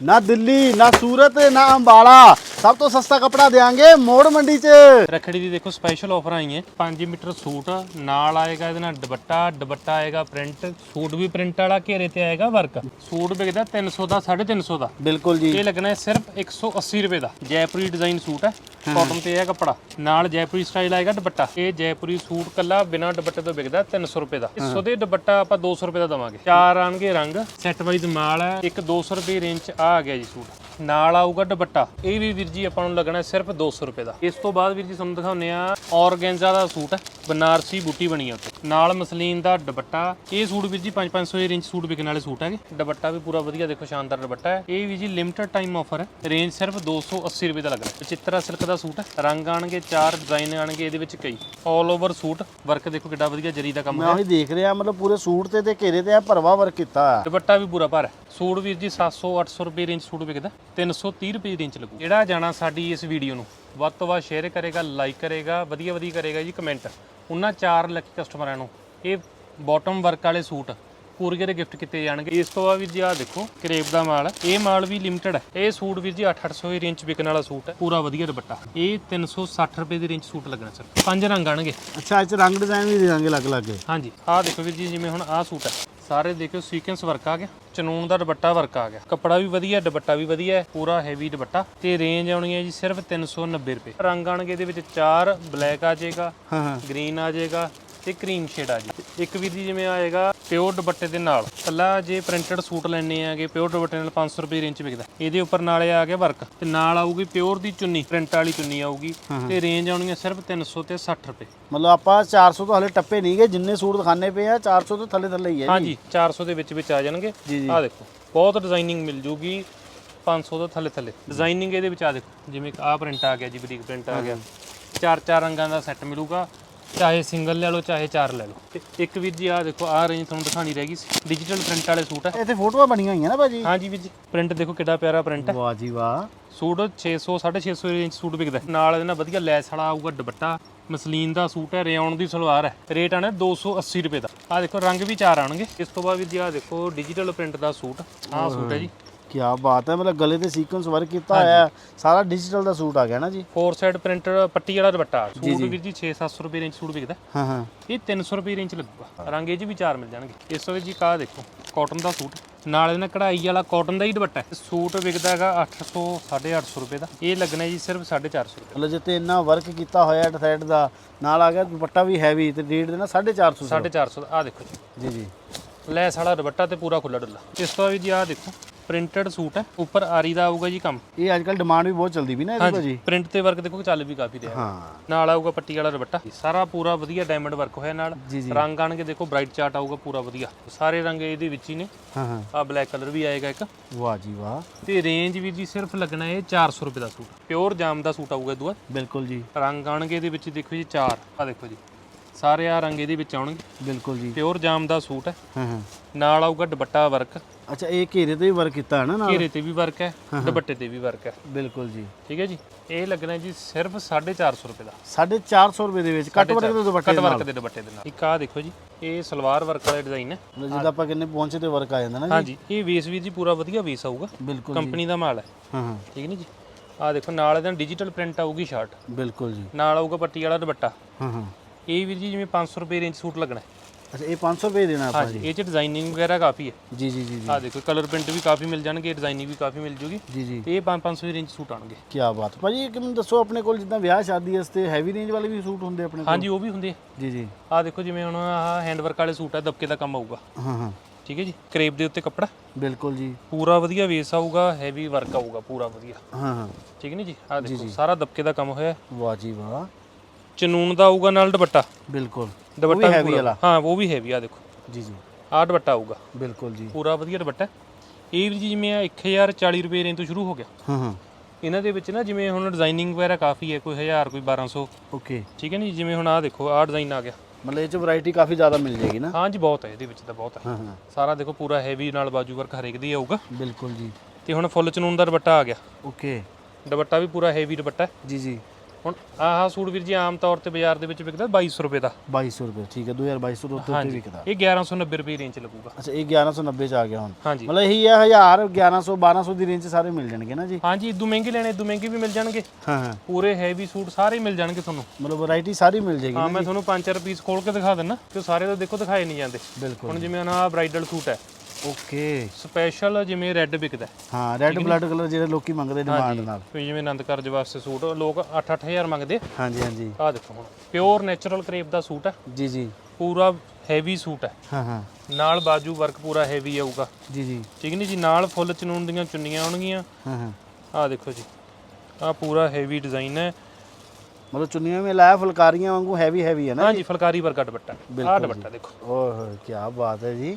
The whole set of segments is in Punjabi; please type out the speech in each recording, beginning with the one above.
ਨਾ ਦਿੱਲੀ ਨਾ ਸੂਰਤ ਨਾ ਅੰਬਾਲਾ। ਸਭ ਤੋਂ ਸਸਤਾ ਕਪੜਾ ਦੇਾਂਗੇ ਮੋੜ ਮੰਡੀ 'ਚ। ਰੱਖੜੀ ਦੀ ਦੇਖੋ ਸਪੈਸ਼ਲ ਆਫਰ ਆਈ ਹੈ 5 ਮੀਟਰ ਸੂਟ ਨਾਲ ਆਏਗਾ ਇਹਦੇ ਨਾਲ ਦੁਪੱਟਾ ਦੁਪੱਟਾ ਆਏਗਾ ਪ੍ਰਿੰਟ ਸੂਟ ਵੀ ਪ੍ਰਿੰਟ ਵਾਲਾ ਘੇਰੇ ਤੇ ਆਏਗਾ ਵਰਕ ਸੂਟ ਵਿਕਦਾ 300 ਦਾ 350 ਦਾ। ਬਿਲਕੁਲ ਜੀ। ਇਹ ਲੱਗਣਾ ਹੈ ਸਿਰਫ 180 ਰੁਪਏ ਦਾ ਜੈਪੁਰੀ ਡਿਜ਼ਾਈਨ ਸੂਟ ਹੈ। ਕਾਟਨ ਤੇ ਹੈ ਕੱਪੜਾ। ਨਾਲ ਜੈਪੁਰੀ ਸਟਾਈਲ ਆਏਗਾ ਦੁਪੱਟਾ। ਇਹ ਜੈਪੁਰੀ ਸੂਟ ਕੱਲਾ ਬਿਨਾ ਦੁਪੱਟੇ ਤੋਂ ਵਿਕਦਾ 300 ਰੁਪਏ ਦਾ। ਇਸ ਦੇ ਦੁਪੱਟਾ ਆਪਾਂ 200 ਰੁਪਏ ਦਾ ਦਵਾਂਗੇ। ਚਾਰ ਆਣਗੇ ਰੰਗ ਸੈੱਟ ਵਾਈਜ਼ ਮਾਲ ਹੈ। ਇੱਕ 200 ਰੁਪਏ ਰੇਂਜ ਚ ਆ ਗਿਆ ਜੀ ਸੂਟ। ਨਾਲ ਆਊਗਾ ਦੁਪੱਟਾ। ਇਹ ਵੀ ਵੀਰ ਜੀ ਆਪਾਂ ਨੂੰ ਲੱਗਣਾ ਸਿਰਫ 200 ਰੁਪਏ ਦਾ। ਇਸ ਤੋਂ ਬਾਅਦ ਵੀਰ ਜੀ ਤੁਹਾਨੂੰ ਦਿਖਾਉਂਦੇ ਆ ਔਰਗੈਂਜ਼ਾ ਦਾ ਸੂਟ ਹੈ ਬਨਾਰਸੀ ਬੂਟੀ ਬਣੀ ਹੈ ਉੱਤੇ ਨਾਲ ਮਸਲੀਨ ਦਾ ਦੁਪੱਟਾ। ਇਹ ਸੂਟ ਵੀਰ ਜੀ 5-500 ਰੇਂਜ ਸੂਟ ਵਿਕਣ ਵਾਲੇ ਸੂਟ ਹੈਗੇ। ਦੁਪੱਟਾ ਵੀ ਪੂਰਾ ਵਧੀਆ ਦੇਖੋ ਸ਼ਾਨਦਾਰ ਦੁਪੱਟਾ ਹੈ। ਇਹ ਵੀ ਜੀ ਲਿਮਟਿਡ ਟਾਈਮ ਆਫਰ ਹੈ। ਰੇਂਜ ਸਿਰਫ 280 ਰੁਪਏ ਦਾ ਲੱਗਣਾ ਚਿੱਤਰਾ ਸਿਲਕ ਦਾ ਸੂਟ ਹੈ। ਰੰਗ ਆਣਗੇ ਚਾਰ ਡਿਜ਼ਾਈਨ ਆਣਗੇ ਇਹਦੇ ਵਿੱਚ ਕਈ। 올 ਓਵਰ ਸੂਟ। ਵਰਕ ਦੇਖੋ ਕਿੱਡਾ ਵਧੀਆ ਜਰੀ ਦਾ ਕੰਮ ਮੈਂ ਹੈ ਉਹੀ ਦੇਖ ਰਿਹਾ ਮਤਲਬ ਪੂਰੇ ਸੂਟ ਤੇ ਤੇ ਘੇਰੇ ਤੇ ਆ ਭਰਵਾ ਵਰਕ ਕੀਤਾ ਹੋਇਆ। ਦੁਪੱਟਾ ਵੀ ਪੂਰਾ ਭਰ ਹੈ। ਸੂਟ ਵੀਰ ਜੀ 700 800 ਰੁਪਏ ਰੇਂਜ ਸੂਟ ਵਿਕਦਾ। 330 ਰੁਪਏ ਰੇਂਜ ਲੱਗੂ। ਜਿਹੜਾ ਜਾਣਾ ਸਾਡੀ ਇਸ ਵੀਡੀਓ ਨੂੰ ਵੱਧ ਤੋਂ ਵੱਧ ਸ਼ੇਅਰ ਕਰੇਗਾ ਲਾਈਕ ਕਰੇਗਾ ਵਧੀਆ ਵਧੀਆ ਕਰੇਗਾ ਜੀ ਕਮੈਂਟ ਉਹਨਾਂ ਚਾਰ ਲੱਕੀ ਕਸਟਮਰਾਂ ਨੂੰ ਇਹ ਬਾਟਮ ਵਰਕ ਵਾਲੇ ਸੂਟ ਕੋਰੀਅਰ ਗਿਫਟ ਕੀਤੇ ਜਾਣਗੇ। ਇਸ ਤੋਂ ਬਾਅਦ ਵੀਰ ਜੀ ਆਹ ਦੇਖੋ ਕਰੇਪ ਦਾ ਮਾਲ। ਇਹ ਮਾਲ ਵੀ ਲਿਮਟਿਡ ਹੈ। ਇਹ ਸੂਟ ਵੀਰ ਜੀ 8-800 ਰੇਂਜ ਵਿਕਣ ਵਾਲਾ ਸੂਟ ਹੈ। ਪੂਰਾ ਵਧੀਆ ਦੁਪੱਟਾ। ਇਹ 360 ਰੁਪਏ ਦੀ ਰੇਂਜ ਸੂਟ ਲੱਗਣਾ ਸਰ ਪੰਜ ਰੰਗ ਆਣਗੇ। ਅੱਛਾ ਇਹ 'ਚ ਰੰਗ ਡਿਜ਼ਾਈਨ ਵੀ ਦੇਾਂਗੇ ਅਲੱਗ ਅਲੱਗ ਹਾਂਜੀ। ਆਹ ਦੇਖੋ ਵੀਰ ਜੀ ਜਿਵੇਂ ਹੁਣ ਆਹ ਸੂਟ ਹੈ। ਸਾਰੇ ਦੇਖੋ ਸੀਕੁਐਂਸ ਵਰਕ ਆ ਗਿਆ। ਚਨੂਨ ਦਾ ਦੁਪੱਟਾ ਵਰਕ ਆ ਗਿਆ। ਕੱਪੜਾ ਵੀ ਵਧੀਆ ਦੁਪੱਟਾ ਵੀ ਵਧੀਆ ਹੈ ਪੂਰਾ ਹੈਵੀ ਦੁਪੱਟਾ। ਤੇ ਰੇਂਜ ਆਉਣੀ ਹੈ ਜੀ ਸਿਰਫ 390 ਰੁਪਏ। ਰੰਗ ਆਣਗੇ ਇਹਦੇ ਵਿੱਚ ਚਾਰ ਬਲੈਕ ਆ ਜਾਏਗਾ ਹਾਂ ਹਾਂ। ਗ੍ਰੀਨ ਆ ਜਾਏਗਾ ਤੇ ਕਰੀਮ ਸ਼ੇਡ ਆ ਜੀ। ਇੱਕ ਵੀਰ ਜੀ ਜਿਵੇਂ ਆਏਗਾ ਪਿਓਰ ਦੁਪੱਟੇ ਦੇ ਨਾਲ। ਕੱਲਾ ਜੇ ਪ੍ਰਿੰਟਡ ਸੂਟ ਲੈਣੇ ਆਗੇ ਪਿਓਰ ਦੁਪੱਟੇ ਨਾਲ 500 ਰੁਪਏ ਰੇਂਜ ਵਿਕਦਾ। ਇਹਦੇ ਉੱਪਰ ਨਾਲੇ ਆ ਗਿਆ ਵਰਕ। ਤੇ ਨਾਲ ਆਊਗੀ ਪਿਓਰ ਦੀ ਚੁੰਨੀ ਪ੍ਰਿੰਟ ਵਾਲੀ ਚੁੰਨੀ ਆਊਗੀ। ਤੇ ਰੇਂਜ ਆਉਣੀ ਹੈ ਸਿਰਫ 300 ਤੇ 60 ਰੁਪਏ। ਮਤਲਬ ਆਪਾਂ 400 ਤੋਂ ਹਲੇ ਟੱਪੇ ਨਹੀਂ ਗਏ ਜਿੰਨੇ ਸੂਟ ਦਿਖਾਣੇ ਪਏ ਆ 400 ਤੋਂ ਥੱਲੇ ਥੱਲੇ ਹੀ ਹੈ ਹਾਂਜੀ 400 ਦੇ ਵਿੱਚ ਵਿੱਚ ਆ ਜਾਣਗੇ। ਆਹ ਦੇਖੋ ਬਹੁਤ ਡਿਜ਼ਾਈਨਿੰਗ ਮਿਲ ਜੂਗੀ 500 ਤੋਂ ਥੱਲੇ ਥੱਲੇ। ਡਿਜ਼ਾਈਨਿੰਗ ਇਹਦੇ ਵਿੱਚ ਆ ਦੇਖੋ ਜਿਵੇਂ ਆਹ ਪ੍ਰਿੰਟ ਆ ਗਿਆ ਜੀ ਬਰੀਕ ਪ੍ਰਿੰਟ ਆ ਗਿਆ। ਚਾਰ ਚਾਰ ਰੰਗਾਂ ਦਾ ਸੈੱਟ ਮਿਲੂਗਾ। ਚਾਹੇ ਸਿੰਗਲ ਲੈ ਲਓ ਚਾਹੇ ਚਾਰ ਲੈ ਲਓ। ਤੇ ਇੱਕ ਵੀਰ ਜੀ ਆਹ ਦੇਖੋ ਆਹ ਰੇਂਜ ਤੁਹਾਨੂੰ ਦਿਖਾਣੀ ਰਹਿ ਗਈ ਡਿਜੀਟਲ ਪ੍ਰਿੰਟ ਵਾਲੇ ਸੂਟ ਹੈ ਇੱਥੇ ਫੋਟੋਆਂ ਬਣੀਆਂ ਹੋਈਆਂ ਨਾ ਭਾਜੀ? ਹਾਂਜੀ ਵੀਰ ਜੀ ਪ੍ਰਿੰਟ ਦੇਖੋ ਕਿੱਡਾ ਪਿਆਰਾ ਪ੍ਰਿੰਟ ਹੈ ਵਾਹ ਜੀ ਵਾਹ। ਸੂਟ 600 650 ਰੇਂਜ ਸੂਟ ਵਿਕਦਾ ਹੈ। ਨਾਲ ਇਹਦੇ ਨਾਲ ਵਧੀਆ ਲੈਸ ਵਾਲਾ ਆਊਗਾ ਦੁਪੱਟਾ। ਮਸਲੀਨ ਦਾ ਸੂਟ ਹੈ ਰਿਆਉਣ ਦੀ ਸਲਵਾਰ ਹੈ। ਰੇਟ ਆਣਾ 280 ਰੁਪਏ ਦਾ। ਆਹ ਦੇਖੋ ਰੰਗ ਵੀ ਚਾਰ ਆਣਗੇ ਇਸ ਤੋਂ ਬਾਅਦ ਵੀ ਜੀ ਆਹ ਦੇਖੋ ਡਿਜੀਟਲ ਪ੍ਰਿੰਟ ਦਾ ਸੂਟ। ਆਹ ਸੂਟ ਹੈ ਜੀ। ਕੀ ਬਾਤ ਹੈ ਮਤਲਬ ਗਲੇ ਤੇ ਸੀਕੁਐਂਸ ਵਰਕ ਕੀਤਾ ਹੋਇਆ ਹੈ। ਸਾਰਾ ਡਿਜੀਟਲ ਦਾ ਸੂਟ ਆ ਗਿਆ ਨਾ ਜੀ? ਫੋਰ ਸਾਈਡ ਪ੍ਰਿੰਟ ਪੱਟੀ ਵਾਲਾ ਦੁਪੱਟਾ। ਸੂਟ ਵੀਰ ਜੀ 6-700 ਰੁਪਏ ਰੇਂਜ ਸੂਟ ਵਿਕਦਾ। ਹਾਂ ਹਾਂ। ਇਹ 300 ਰੁਪਏ ਰੇਂਜ ਲੱਗੂਗਾ। ਰੰਗ ਇਹ 'ਚ ਵੀ ਚਾਰ ਮਿਲ ਜਾਣਗੇ। ਇਸ ਵਿੱਚ ਜੀ ਕਾ ਦੇਖੋ ਕਾਟਨ ਦਾ ਸੂਟ। ਨਾਲ ਇਹਦੇ ਨਾਲ ਕਢਾਈ ਵਾਲਾ ਕਾਟਨ ਦਾ ਹੀ ਦੁਪੱਟਾ ਹੈ। ਸੂਟ ਵਿਕਦਾ ਹੈਗਾ 800 850 ਰੁਪਏ ਦਾ। ਇਹ ਲੱਗਣਾ ਜੀ ਸਿਰਫ 450 ਰੁਪਏ ਮਤਲਬ ਜਿੱਤੇ ਇੰਨਾ ਵਰਕ ਕੀਤਾ ਹੋਇਆ ਹੈ ਸਾਈਡ ਦਾ ਨਾਲ ਆ ਗਿਆ ਦੁਪੱਟਾ ਵੀ ਹੈਵੀ ਤੇ ਰੇਟ ਦੇ ਨਾ 450 450 ਦਾ। ਆਹ ਦੇਖੋ ਜੀ। ਜੀ ਜੀ। ਲੈਸ ਵਾਲਾ ਦੁਪੱਟਾ ਤੇ ਪੂਰਾ ਖੁੱਲਾ ਡੁੱਲਾ। ਇਸ ਤੋਂ ਬਾਅਦ ਵੀ ਜੀ ਆਹ ਦੇਖੋ ਪ੍ਰਿੰਟਡ ਸੂਟ ਹੈ। ਉੱਪਰ ਆਰੀ ਦਾ ਆਊਗਾ ਜੀ ਕੰਮ। ਇਹ ਅੱਜ ਕੱਲ ਡਿਮਾਂਡ ਵੀ ਬਹੁਤ ਚੱਲਦੀ ਵੀ ਨਾ ਇਹਦੀ ਭਾਜੀ। ਪ੍ਰਿੰਟ ਤੇ ਵਰਕ ਦੇਖੋ ਚੱਲ ਵੀ ਕਾਫੀ ਰਿਹਾ। ਹਾਂ। ਨਾਲ ਆਊਗਾ ਪੱਟੀ ਵਾਲਾ ਦੁਪੱਟਾ। ਸਾਰਾ ਪੂਰਾ ਵਧੀਆ ਡਾਇਮੰਡ ਵਰਕ ਹੋਇਆ ਨਾਲ। ਰੰਗ ਆਣਗੇ ਦੇਖੋ ਬ੍ਰਾਈਟ ਚਾਰਟ ਆਊਗਾ ਪੂਰਾ ਵਧੀਆ। ਸਾਰੇ ਰੰਗ ਇਹਦੇ ਵਿੱਚ ਹੀ ਨੇ। ਹਾਂ ਹਾਂ। ਆ ਬਲੈਕ ਕਲਰ ਵੀ ਆਏਗਾ ਇੱਕ। ਵਾਹ ਜੀ ਵਾਹ। ਤੇ ਰੇਂਜ ਵੀ ਜੀ ਸਿਰਫ ਲੱਗਣਾ ਇਹ 400 ਰੁਪਏ ਦਾ ਸੂਟ। ਪਿਓਰ ਜਾਮ ਦਾ ਸੂਟ ਆਊਗਾ ਦੂਆ ਬਿਲਕੁਲ ਜੀ। ਰੰਗ ਆਣਗੇ ਇਹਦੇ ਵਿੱਚ ਦੇਖੋ ਜੀ ਚਾਰ। ਆ ਦੇਖੋ ਜੀ। ਸਾਰੇ ਆ ਰੰਗ ਇਹਦੇ ਵਿੱਚ ਆਉਣਗੇ। ਬਿਲਕੁਲ ਜੀ। ਪਿਓਰ ਜਾਮ ਦਾ ਸੂਟ ਹੈ। ਹਾਂ ਹਾਂ। ਨਾਲ ਆਊਗਾ ਦੁਪੱਟਾ ਵਰਕ ਅੱਛਾ ਇਹ ਘੇਰੇ ਤੇ ਵੀ ਵਰਕ ਕੀਤਾ ਹੈ ਨਾ ਨਾਲ? ਘੇਰੇ ਤੇ ਵੀ ਵਰਕ ਹੈ ਦੁਪੱਟੇ ਤੇ ਵੀ ਵਰਕ ਹੈ। ਬਿਲਕੁਲ ਜੀ। ਠੀਕ ਹੈ ਜੀ? ਇਹ ਲੱਗਣਾ ਜੀ ਸਿਰਫ 450 ਰੁਪਏ ਦਾ। 450 ਰੁਪਏ ਦੇ ਵਿੱਚ ਕੱਟ ਵਰਕ ਦੇ ਦੁਪੱਟੇ ਕੱਟ ਵਰਕ ਦੇ ਦੁਪੱਟੇ ਦੇ ਨਾਲ। ਇੱਕ ਆ ਦੇਖੋ ਜੀ ਇਹ ਸਲਵਾਰ ਵਰਕ ਵਾਲਾ ਡਿਜ਼ਾਈਨ ਹੈ। ਜਿੱਦਾਂ ਆਪਾਂ ਕਿੰਨੇ ਪਹੁੰਚੇ ਤੇ ਵਰਕ ਆ ਜਾਂਦਾ ਨਾ ਜੀ। ਹਾਂਜੀ ਇਹ ਵੇਸ ਵੀਰ ਜੀ ਪੂਰਾ ਵਧੀਆ ਵੇਸ ਆਊਗਾ। ਬਿਲਕੁਲ ਜੀ। ਕੰਪਨੀ ਦਾ ਮਾਲ ਹੈ। ਹਾਂ ਹਾਂ। ਠੀਕ ਨਹੀਂ ਜੀ? ਆ ਦੇਖੋ ਨਾਲ ਇਹਦਾ ਡਿਜੀਟਲ ਪ੍ਰਿੰਟ ਆਊਗੀ ਸ਼ਰਟ ਬਿਲਕੁਲ ਜੀ। ਨਾਲ ਆਊਗਾ ਪੱਟੀ ਵਾਲਾ ਦੁਪੱਟਾ। ਹਾਂ ਹਾਂ। ਇਹ ਵੀਰ ਜੀ ਜਿਵੇਂ 500 ਰੁਪਏ ਰੇਂਜ ਸੂਟ ਲੱਗਣਾ ਹੈ। ਅੱਛਾ ਇਹ 500 ਰੁਪਏ ਦੇਣਾ ਆਪਾਂ ਹਾਂਜੀ ਇਹ ਚ ਡਿਜ਼ਾਈਨਿੰਗ ਵਗੈਰਾ ਕਾਫੀ ਹੈ। ਜੀ ਜੀ ਜੀ ਜੀ। ਆ ਦੇਖੋ ਕਲਰ ਪ੍ਰਿੰਟ ਵੀ ਕਾਫੀ ਮਿਲ ਜਾਣਗੇ ਡਿਜ਼ਾਈਨਿੰਗ ਵੀ ਕਾਫੀ ਮਿਲ ਜੂਗੀ। ਜੀ ਜੀ। ਤੇ ਇਹ 5-500 ਦੀ ਰੇਂਜ ਸੂਟ ਆਣਗੇ ਕੀ ਬਾਤ। ਭਾਜੀ ਇੱਕ ਮੈਨੂੰ ਦੱਸੋ ਆਪਣੇ ਕੋਲ ਜਿੱਦਾਂ ਵਿਆਹ ਸ਼ਾਦੀ ਵਾਸਤੇ ਹੈਵੀ ਰੇਂਜ ਵਾਲੇ ਵੀ ਸੂਟ ਹੁੰਦੇ ਆਪਣੇ ਕੋਲ? ਹਾਂਜੀ ਉਹ ਵੀ ਹੁੰਦੇ ਜੀ ਜੀ। ਆ ਦੇਖੋ ਜਿਵੇਂ ਹੁਣ ਆਹ ਹੈਂਡ ਵਰਕ ਵਾਲੇ ਸੂਟ ਹੈ ਦਬਕੇ ਦਾ ਕੰਮ ਆਊਗਾ। ਹਾਂ ਹਾਂ। ਠੀਕ ਹੈ ਜੀ? ਕਰੇਪ ਦੇ ਉੱਤੇ ਕੱਪੜਾ। ਬਿਲਕੁਲ ਜੀ। ਪੂਰਾ ਵਧੀਆ ਵੇਸ ਆਊਗਾ ਹੈਵੀ ਵਰਕ ਆਊਗਾ ਪੂਰਾ ਵਧੀਆ। ਹਾਂ ਹਾਂ। ਠੀਕ ਨਹੀਂ ਜੀ? ਆ ਦੇਖੋ ਸਾਰਾ ਦਬਕੇ ਦਾ ਕੰਮ ਹੋਇਆ। ਹੈ। ਵਾਹ ਜੀ ਵਾਹ। ਚਨੂਨ ਦਾ ਆਊਗਾ ਨਾਲ ਦੁਪੱਟਾ। ਬਿਲਕੁਲ। ਦੁਪੱਟਾ ਵੀ ਹੈਵੀ ਵਾਲਾ। ਹਾਂ ਉਹ ਵੀ ਹੈਵੀ ਆ ਦੇਖੋ। ਜੀ ਜੀ। ਆਹ ਦੁਪੱਟਾ ਆਊਗਾ। ਬਿਲਕੁਲ ਜੀ। ਪੂਰਾ ਵਧੀਆ ਦੁਪੱਟਾ। ਹੈ। ਇਹ ਵੀ ਜੀ ਜਿਵੇਂ ਆ 1040 ਰੁਪਏ ਰੇਂਜ ਤੋਂ ਸ਼ੁਰੂ ਹੋ ਗਿਆ। ਹਾਂ ਹਾਂ। ਇਹਨਾਂ ਦੇ ਵਿੱਚ ਨਾ ਜਿਵੇਂ ਹੁਣ ਡਿਜ਼ਾਈਨਿੰਗ ਵਗੈਰਾ ਕਾਫੀ ਹੈ ਕੋਈ 1000 ਕੋਈ 1200 ਓਕੇ। ਠੀਕ ਹੈ ਨਹੀਂ ਜਿਵੇਂ ਹੁਣ ਆਹ ਦੇਖੋ ਆਹ ਡਿਜ਼ਾਈਨ ਆ ਗਿਆ। ਮਤਲਬ ਇਹ ਚ ਵੈਰਾਈਟੀ ਕਾਫੀ ਜ਼ਿਆਦਾ ਮਿਲ ਜਾਏਗੀ ਨਾ? ਹਾਂਜੀ ਬਹੁਤ ਹੈ ਇਹਦੇ ਵਿੱਚ ਤਾਂ ਬਹੁਤ ਹੈ। ਹਾਂ ਹਾਂ। ਸਾਰਾ ਦੇਖੋ ਪੂਰਾ ਹੈਵੀ ਨਾਲ ਬਾਜੂ ਵਰਕ ਹਰੇਕ ਦੀ ਆਊਗਾ। ਬਿਲਕੁਲ ਜੀ। ਤੇ ਹੁਣ ਫੁੱਲ ਚਨੂਨ ਦਾ ਦੁਪੱਟਾ ਆ ਗਿਆ। ਓਕੇ। ਦੁਪੱਟਾ ਵੀ ਪੂਰਾ ਹੈਵੀ ਦੁਪੱਟਾ ਹੈ। ਜੀ ਜੀ। ਹੁਣ ਆਹ ਸੂਟ ਵੀਰ ਜੀ ਆਮ ਤੌਰ ਤੇ ਬਾਜ਼ਾਰ ਦੇ ਵਿੱਚ ਵਿਕਦਾ 2200 ਰੁਪਏ ਦਾ। 2200 ਰੁਪਏ ਠੀਕ ਹੈ 2200 ਤੋਂ ਉੱਤੇ ਉੱਤੇ ਵਿਕਦਾ। ਇਹ 1190 ਰੁਪਏ ਰੇਂਜ ਲੱਗੂਗਾ। ਅੱਛਾ ਇਹ 1190 ਚ ਆ ਗਿਆ ਹੁਣ। ਹਾਂਜੀ। ਮਤਲਬ ਇਹੀ ਹੈ 1000 1100 1200 ਦੀ ਰੇਂਜ ਸਾਰੇ ਮਿਲ ਜਾਣਗੇ ਨਾ ਜੀ? ਹਾਂਜੀ ਇਦੋਂ ਮਹਿੰਗੇ ਲੈਣੇ ਇਦੋਂ ਮਹਿੰਗੇ ਵੀ ਮਿਲ ਜਾਣਗੇ। ਹਾਂ ਹਾਂ। ਪੂਰੇ ਹੈਵੀ ਸੂਟ ਸਾਰੇ ਮਿਲ ਜਾਣਗੇ ਤੁਹਾਨੂੰ। ਮਤਲਬ ਵੈਰਾਈਟੀ ਸਾਰੀ ਮਿਲ ਜਾਏਗੀ ਹਾਂ ਮੈਂ ਤੁਹਾਨੂੰ ਪੰਜ ਚਾਰ ਪੀਸ ਖੋਲ ਕੇ ਦਿਖਾ ਦਿੰਨਾ ਕਿ ਸਾਰੇ ਤਾਂ ਦੇਖੋ ਦਿਖਾਏ ਨਹੀਂ ਜਾਂਦੇ। ਬਿਲਕੁਲ ਹੁਣ ਜਿਵੇਂ ਨਾ ਬ੍ਰਾਈਡਲ ਸੂਟ ਹੈ। ਓਕੇ। ਸਪੈਸ਼ਲ ਜਿਵੇਂ ਰੈੱਡ ਵਿਕਦਾ ਹੈ। ਹਾਂ ਰੈੱਡ ਬਲੱਡ ਕਲਰ ਜਿਹੜੇ ਲੋਕੀ ਮੰਗਦੇ ਡਿਮਾਂਡ ਨਾਲ। ਕੋਈ ਜਿਵੇਂ ਆਨੰਦ ਕਾਰਜ ਵਾਸਤੇ ਸੂਟ ਲੋਕ 8-8000 ਮੰਗਦੇ ਹਾਂਜੀ ਹਾਂਜੀ। ਆਹ ਦੇਖੋ ਹੁਣ ਪਿਓਰ ਨੇਚਰਲ ਕਰੇਪ ਦਾ ਸੂਟ ਹੈ। ਜੀ ਜੀ। ਪੂਰਾ ਹੈਵੀ ਸੂਟ ਹੈ। ਹਾਂ ਹਾਂ। ਨਾਲ ਬਾਜੂ ਵਰਕ ਪੂਰਾ ਹੈਵੀ ਆਊਗਾ। ਜੀ ਜੀ। ਠੀਕ ਨਹੀਂ ਜੀ? ਨਾਲ ਫੁੱਲ ਚਨੂਨ ਦੀਆਂ ਚੁੰਨੀਆਂ ਆਉਣਗੀਆਂ। ਹਾਂ ਹਾਂ। ਆਹ ਦੇਖੋ ਜੀ। ਆਹ ਪੂਰਾ ਹੈਵੀ ਡਿਜ਼ਾਈਨ ਹੈ। ਮਤਲਬ ਚੁੰਨੀਆਂ ਵਿੱਚ ਲਾਇਆ ਫੁਲਕਾਰੀਆਂ ਵਾਂਗੂ ਹੈਵੀ ਹੈਵੀ ਹੈ ਨਾ ਹਾਂਜੀ ਫੁਲਕਾਰੀ ਵਰਗਾ ਦੁਪੱਟਾ। ਆਹ ਦੁਪੱਟਾ ਦੇਖੋ। ਓਏ ਹੋਏ ਕੀ ਬਾਤ ਹੈ ਜੀ।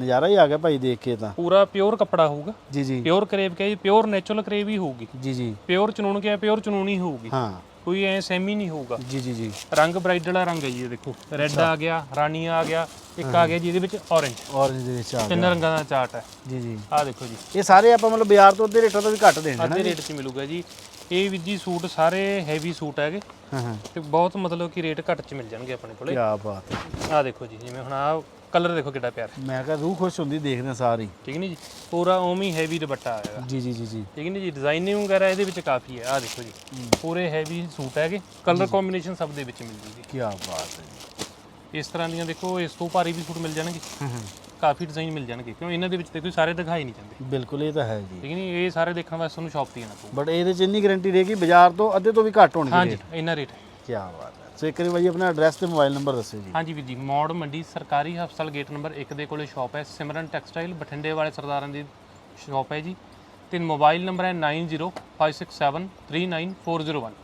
ਨਜ਼ਾਰਾ ਹੀ ਆ ਗਿਆ ਭਾਈ ਦੇਖ ਕੇ ਤਾਂ। ਪੂਰਾ ਪਿਓਰ ਕੱਪੜਾ ਹੋਊਗਾ। ਜੀ ਜੀ। ਪਿਓਰ ਕਰੇਪ ਕਿਹਾ ਜੀ ਪਿਓਰ ਨੇਚਰਲ ਕਰੇਪ ਹੀ ਹੋਊਗੀ। ਜੀ ਜੀ। ਪਿਓਰ ਚਨੂਨ ਕਿਹਾ ਪਿਓਰ ਚਨੂਨ ਹੋਊਗੀ। ਹਾਂ। ਕੋਈ ਐ ਸੈਮੀ ਨਹੀਂ ਹੋਊਗਾ। ਜੀ ਜੀ ਜੀ। ਰੰਗ ਬ੍ਰਾਈਡਲ ਵਾਲਾ ਰੰਗ ਹੈ ਜੀ ਇਹ ਦੇਖੋ। ਰੈੱਡ ਆ ਗਿਆ ਰਾਣੀ ਆ ਗਿਆ ਇੱਕ ਆ ਗਿਆ ਜੀ ਇਹਦੇ ਵਿੱਚ orange ਔਰੰਜ ਦੇ ਵਿੱਚ ਆ ਤਿੰਨ ਗਿਆ ਰੰਗਾਂ ਦਾ ਚਾਰਟ ਹੈ। ਜੀ ਜੀ। ਆਹ ਦੇਖੋ ਜੀ। ਇਹ ਸਾਰੇ ਆਪਾਂ ਮਤਲਬ ਬਾਜ਼ਾਰ ਤੋਂ ਅੱਧੇ ਰੇਟਾਂ ਤੋਂ ਵੀ ਘੱਟ ਦੇਣੇ ਨਾ ਅੱਧੇ ਰੇਟ 'ਚ ਮਿਲੂਗਾ ਜੀ। ਇਹ ਵੀ ਜੀ ਸੂਟ ਸਾਰੇ ਹੈਵੀ ਸੂਟ ਹੈਗੇ। ਹਾਂ ਹਾਂ। ਤੇ ਬਹੁਤ ਮਤਲਬ ਕਿ ਰੇਟ ਘੱਟ 'ਚ ਮਿਲ ਜਾਣਗੇ ਆਪਣੇ ਕੋਲੇ। ਕੀ ਬਾਤ ਹੈ। ਆਹ ਦੇਖੋ ਜੀ ਜਿਵੇਂ ਹੁਣ ਆਹ ਕਲਰ ਦੇਖੋ ਕਿੱਡਾ ਪਿਆਰਾ। ਮੈਂ ਕਿਹਾ ਰੂਹ ਖੁਸ਼ ਹੁੰਦੀ ਦੇਖਦੇ ਸਾਰੀ। ਠੀਕ ਨਹੀਂ ਜੀ? ਪੂਰਾ ਉਵੇਂ ਹੀ ਹੈਵੀ ਦੁਪੱਟਾ ਆਏਗਾ ਜੀ ਜੀ ਜੀ ਜੀ। ਠੀਕ ਨਹੀਂ ਜੀ? ਡਿਜ਼ਾਈਨਿੰਗ ਵਗੈਰਾ ਇਹਦੇ ਵਿੱਚ ਕਾਫੀ ਹੈ। ਆਹ ਦੇਖੋ ਜੀ। ਪੂਰੇ ਹੈਵੀ ਸੂਟ ਹੈਗੇ। ਕਲਰ ਕੰਬੀਨੇਸ਼ਨ ਸਭ ਦੇ ਵਿੱਚ ਮਿਲ ਜੂਗੀ। ਕੀ ਬਾਤ ਹੈ ਜੀ। ਇਸ ਤਰ੍ਹਾਂ ਦੀਆਂ ਦੇਖੋ ਇਸ ਤੋਂ ਭਾਰੀ ਵੀ ਸੂਟ ਮਿਲ ਜਾਣਗੇ। ਕਾਫੀ ਡਿਜ਼ਾਈਨ ਮਿਲ ਜਾਣਗੇ। ਕਿਉਂ? ਇਹਨਾਂ ਦੇ ਵਿੱਚ ਦੇਖੋ ਸਾਰੇ ਦਿਖਾਈ ਨਹੀਂ ਜਾਂਦੇ। ਬਿਲਕੁਲ ਇਹ ਤਾਂ ਹੈ ਜੀ। ਠੀਕ ਨਹੀਂ ਇਹ ਸਾਰੇ ਦੇਖਣ ਵਾਸਤੇ ਤੁਹਾਨੂੰ ਸ਼ਾਪ ਤੇ ਆਣਾ ਪਊਗਾ ਬਟ ਇਹਦੇ ਚ ਇੰਨੀ ਗਾਰੰਟੀ ਰਹੇਗੀ ਬਾਜ਼ਾਰ ਤੋਂ ਅੱਧੇ ਤੋਂ ਵੀ ਘੱਟ ਹੋਣਗੇ ਹਾਂਜੀ ਇੰਨਾ ਰੇਟ ਕੀ ਬਾਤ ਹੈ। ਸੋ ਇੱਕ ਵਾਰੀ ਭਾਈ ਆਪਣਾ ਐਡਰੈਸ ਤੇ ਮੋਬਾਈਲ ਨੰਬਰ ਦੱਸਿਓ ਜੀ। ਹਾਂਜੀ ਵੀਰ ਜੀ, ਮੌੜ ਮੰਡੀ ਸਰਕਾਰੀ ਹਸਪਤਾਲ ਗੇਟ ਨੰਬਰ 1 ਦੇ ਕੋਲੇ ਸ਼ਾਪ ਹੈ, ਸਿਮਰਨ ਟੈਕਸਟਾਈਲ ਬਠਿੰਡੇ ਵਾਲੇ ਸਰਦਾਰਾਂ ਦੀ ਸ਼ਾਪ ਹੈ ਜੀ। ਤੇ ਮੋਬਾਈਲ ਨੰਬਰ ਹੈ 9056739401